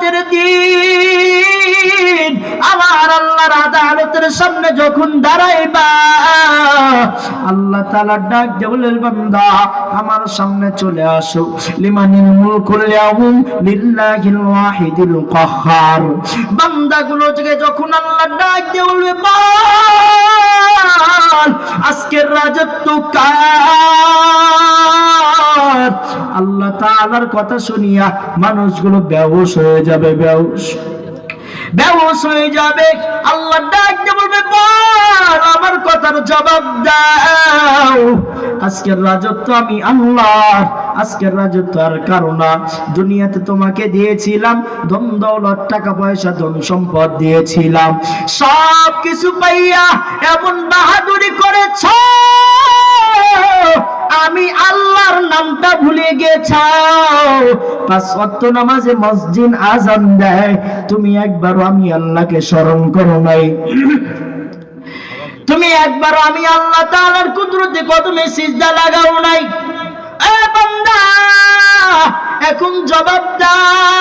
কেয়ামতের দিন। আমার আল্লাহর আদালতের সামনে যখন দাঁড়াইবা, আল্লাহ তাআলা ডাক বলেন বান্দা, আমার সামনে চলে আসো। লিমানিল মুলকুল ইয়াউম লিল্লাহিল কাহ্হার যখন আল্লাহ ডাক দিয়ে বলবে আজকের রাজত্ব কার? তাআলার কথা শুনিয়া মানুষগুলো বেহুশ হয়ে যাবে, বেহুশ। বেহুশ হয়ে যাবে। আল্লাহ ডাক বলবে বল আমার কথার জবাব দাও। আজকের রাজত্ব আমি আল্লাহ আজকের রাজত্ব আর কারও না। দুনিয়াতে তোমাকে দিয়েছিলাম, ধন দৌলত, টাকা পয়সা, ধন সম্পদ দিয়েছিলাম। সব কিছু পাইয়া এমন বাহাদুরি করেছ নামটা ভুলে গেছাও পাঁচ ওয়াক্ত নামাজে মসজিদ আজান দেয়। তুমি একবারও আমি আল্লাহকে স্মরণ করো নাই। তুমি একবার আমি আল্লাহ তাআলার কুদরতে কদমে সিজদা লাগাও নাই। এ বান্দা, এখন জবাব দাও।